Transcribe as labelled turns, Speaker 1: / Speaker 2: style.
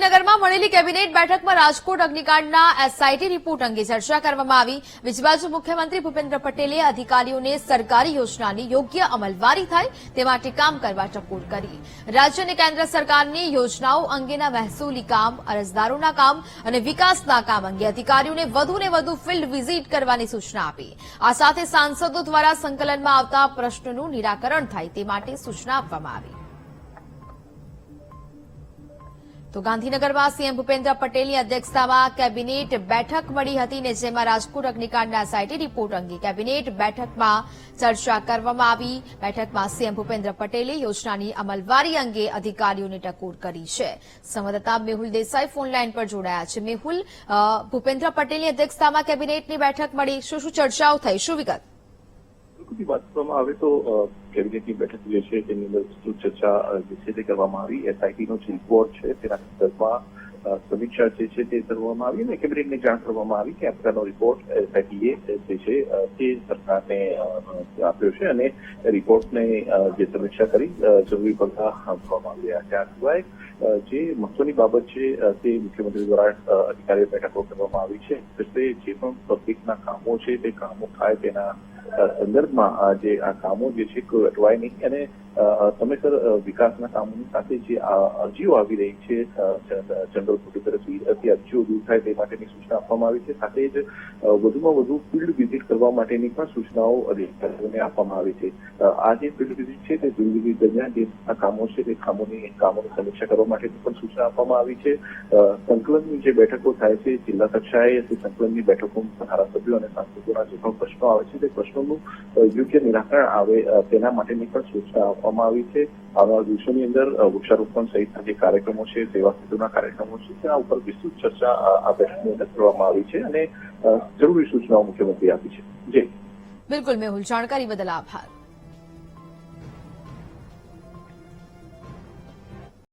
Speaker 1: ગાંધીનગરમાં મળેલી કેબિનેટ બેઠકમાં રાજકોટ અગ્નિકાંડના એસઆઈટી રિપોર્ટ અંગે ચર્ચા કરવામાં આવી. બીજી મુખ્યમંત્રી ભૂપેન્દ્ર પટેલે અધિકારીઓને સરકારી યોજનાની યોગ્ય અમલવારી થાય તે માટે કામ કરવા ટકોર કરી. રાજ્ય અને કેન્દ્ર સરકારની યોજનાઓ અંગેના મહેસૂલી કામ, અરજદારોના કામ અને વિકાસના કામ અંગે અધિકારીઓને વધુને વધુ ફિલ્ડ વિઝિટ કરવાની સૂચના આપી. આ સાથે સાંસદો દ્વારા સંકલનમાં આવતા પ્રશ્નોનું નિરાકરણ થાય તે માટે સૂચના આપવામાં આવી. તો ગાંધીનગરમાં સીએમ ભૂપેન્દ્ર પટેલની અધ્યક્ષતામાં કેબિનેટ બેઠક મળી હતી ને જેમાં રાજકોટ અગ્નિકાંડના સાયટી રિપોર્ટ અંગે કેબિનેટ બેઠકમાં ચર્ચા કરવામાં આવી. બેઠકમાં સીએમ ભૂપેન્દ્ર પટેલે યોજનાની અમલવારી અંગે અધિકારીઓને ટકોર કરી છે. સંવાદદાતા મેહુલ દેસાઈ ફોનલાઈન પર જોડાયા છે. મેહુલ ભૂપેન્દ્ર પટેલની અધ્યક્ષતામાં કેબિનેટની બેઠક મળી. શું શું ચર્ચાઓ થઈ? શું વિગત?
Speaker 2: બિલકુલ વાત કરવામાં આવે તો કેબિનેટની બેઠક જે છે, તેની અંદર વિસ્તૃત ચર્ચા જે છે તે કરવામાં આવી. એસઆઈટીનો જે રિપોર્ટ છે, તેના સંદર્ભમાં સમીક્ષા જે છે તે કરવામાં આવી અને કેબિનેટને જાણ કરવામાં આવી કે આ રિપોર્ટ એસઆઈટીએ જે છે તે સરકારને આપ્યો છે અને રિપોર્ટને જે સમીક્ષા કરી જરૂરી પગલાં આપવામાં આવ્યા. છે આ સિવાય જે મહત્વની બાબત છે તે મુખ્યમંત્રી દ્વારા અધિકારીઓ બેઠકો કરવામાં આવી છે. જે પણ પબ્લિકના કામો છે, તે કામો થાય તેના સંદર્ભમાં જે આ કામો જે છે કોઈ અટવાય નહીં અને અ, સર વિકાસના કામોની સાથે જે અરજીઓ આવી રહી છે જનરલ બોડી તરફથી તે અરજીઓ દૂર થાય તે માટેની સૂચના આપવામાં આવી છે. સાથે જ વધુમાં વધુ ફિલ્ડ વિઝિટ કરવા માટેની પણ સૂચનાઓ અધિકારીઓને આપવામાં આવી છે. આ જે ફિલ્ડ વિઝિટ છે તે ફિલ્ડ વિઝિટ દરમિયાન જે કામો છે તે કામોની કામોની સમીક્ષા કરવા માટેની પણ સૂચના આપવામાં આવી છે. સંકલનની જે બેઠકો થાય છે જિલ્લા કક્ષાએ તે સંકલનની બેઠકો ધારાસભ્યો અને સાંસદોના જે પણ પ્રશ્નો આવે છે તે પ્રશ્નોનું યોગ્ય નિરાકરણ આવે તેના માટેની પણ સૂચના આપવામાં આવી છે. આવનારા દિવસોની અંદર વૃક્ષારોપણ સહિતના જે કાર્યક્રમો છે, સેવા સેતુના કાર્યક્રમો છે, તેના ઉપર વિસ્તૃત ચર્ચા આ બેઠકની અંદર કરવામાં આવી છે અને જરૂરી સૂચનાઓ મુખ્યમંત્રી આપી છે. જી
Speaker 1: બિલકુલ મેહુલ, જાણકારી બદલ આભાર.